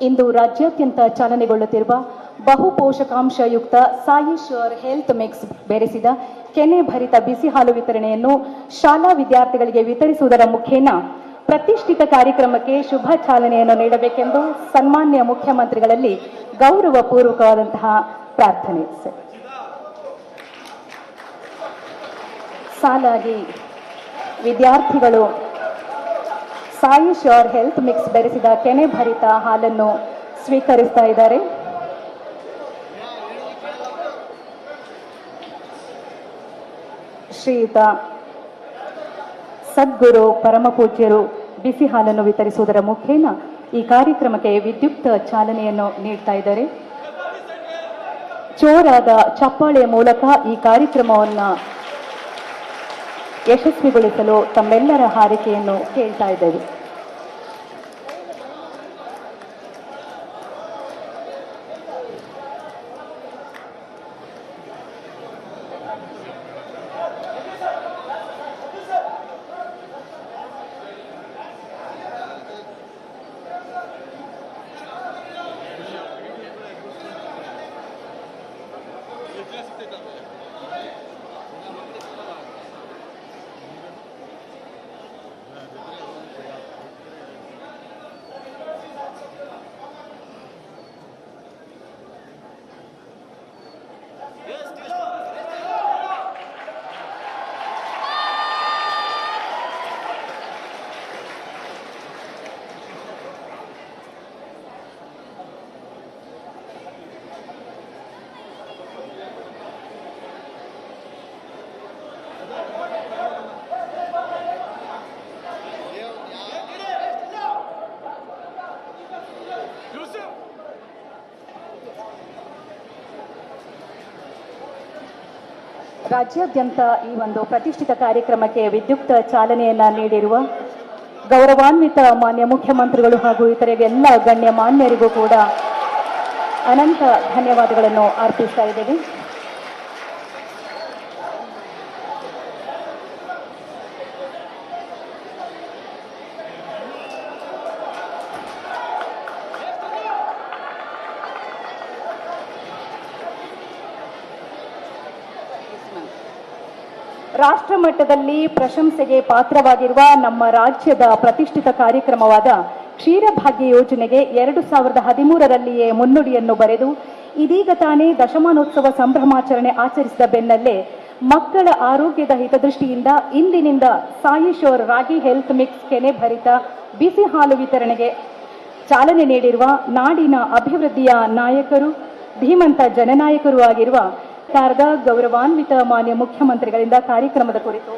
ಇಂದು ರಾಜ್ಯಾದ್ಯಂತ ಚಾಲನೆಗೊಳ್ಳುತ್ತಿರುವ ಬಹು ಪೋಷಕಾಂಶಯುಕ್ತ ಸಾಯಿ ಶ್ಯೂರ್ ಹೆಲ್ತ್ ಮಿಕ್ಸ್ ಬೆರೆಸಿದ ಕೆನೆ ಭರಿತ ಬಿಸಿ ಹಾಲು ವಿತರಣೆಯನ್ನು ಶಾಲಾ ವಿದ್ಯಾರ್ಥಿಗಳಿಗೆ ವಿತರಿಸುವುದರ ಮುಖೇನ ಪ್ರತಿಷ್ಠಿತ ಕಾರ್ಯಕ್ರಮಕ್ಕೆ ಶುಭ ಚಾಲನೆಯನ್ನು ನೀಡಬೇಕೆಂದು ಸನ್ಮಾನ್ಯ ಮುಖ್ಯಮಂತ್ರಿಗಳಲ್ಲಿ ಗೌರವಪೂರ್ವಕವಾದಂತಹ ಪ್ರಾರ್ಥನೆ. ಸಾಲಾಗಿ ವಿದ್ಯಾರ್ಥಿಗಳು ಸಾಯಿ ಶ್ಯೂರ್ ಹೆಲ್ತ್ ಮಿಕ್ಸ್ ಬೆರೆಸಿದ ಕೆನೆ ಭರಿತ ಹಾಲನ್ನು ಸ್ವೀಕರಿಸ್ತಾ ಇದ್ದಾರೆ. ಶ್ರೀಯುತ, ಸದ್ಗುರು ಪರಮಪೂಜ್ಯರು ಬಿಸಿ ಹಾಲನ್ನು ವಿತರಿಸುವುದರ ಮುಖೇನ ಈ ಕಾರ್ಯಕ್ರಮಕ್ಕೆ ವಿದ್ಯುಕ್ತ ಚಾಲನೆಯನ್ನು ನೀಡ್ತಾ ಇದ್ದಾರೆ. ಚೋರಾದ ಚಪ್ಪಾಳೆಯ ಮೂಲಕ ಈ ಕಾರ್ಯಕ್ರಮವನ್ನು ಯಶಸ್ವಿಗೊಳಿಸಲು ತಮ್ಮೆಲ್ಲರ ಹಾರೈಕೆಯನ್ನು ಕೇಳ್ತಾ ಇದ್ದೇವೆ. ರಾಜ್ಯಾದ್ಯಂತ ಈ ಒಂದು ಪ್ರತಿಷ್ಠಿತ ಕಾರ್ಯಕ್ರಮಕ್ಕೆ ವಿದ್ಯುಕ್ತ ಚಾಲನೆಯನ್ನ ನೀಡಿರುವ ಗೌರವಾನ್ವಿತ ಮಾನ್ಯ ಮುಖ್ಯಮಂತ್ರಿಗಳು ಹಾಗೂ ಇತರೆ ಎಲ್ಲ ಗಣ್ಯ ಮಾನ್ಯರಿಗೂ ಕೂಡ ಅನಂತ ಧನ್ಯವಾದಗಳನ್ನು ಅರ್ಪಿಸ್ತಾ ಇದ್ದೇವೆ. ರಾಷ್ಟ್ರ ಮಟ್ಟದಲ್ಲಿ ಪ್ರಶಂಸೆಗೆ ಪಾತ್ರವಾಗಿರುವ ನಮ್ಮ ರಾಜ್ಯದ ಪ್ರತಿಷ್ಠಿತ ಕಾರ್ಯಕ್ರಮವಾದ ಕ್ಷೀರಭಾಗ್ಯ ಯೋಜನೆಗೆ ಎರಡು ಸಾವಿರದ ಹದಿಮೂರರಲ್ಲಿಯೇ ಮುನ್ನುಡಿಯನ್ನು ಬರೆದು ಇದೀಗ ತಾನೇ ದಶಮಾನೋತ್ಸವ ಸಂಭ್ರಮಾಚರಣೆ ಆಚರಿಸಿದ ಬೆನ್ನಲ್ಲೇ ಮಕ್ಕಳ ಆರೋಗ್ಯದ ಹಿತದೃಷ್ಟಿಯಿಂದ ಇಂದಿನಿಂದ ಸಾಯಿ ಶೋರ್ ರಾಗಿ ಹೆಲ್ತ್ ಮಿಕ್ಸ್ ಕೆನೆ ಭರಿತ ಬಿಸಿ ಹಾಲು ವಿತರಣೆಗೆ ಚಾಲನೆ ನೀಡಿರುವ ನಾಡಿನ ಅಭಿವೃದ್ಧಿಯ ನಾಯಕರು, ಧೀಮಂತ ಜನನಾಯಕರು ಆಗಿರುವ ಸರ್ಕಾರದ ಗೌರವಾನ್ವಿತ ಮಾನ್ಯ ಮುಖ್ಯಮಂತ್ರಿಗಳಿಂದ ಕಾರ್ಯಕ್ರಮದ ಕುರಿತು.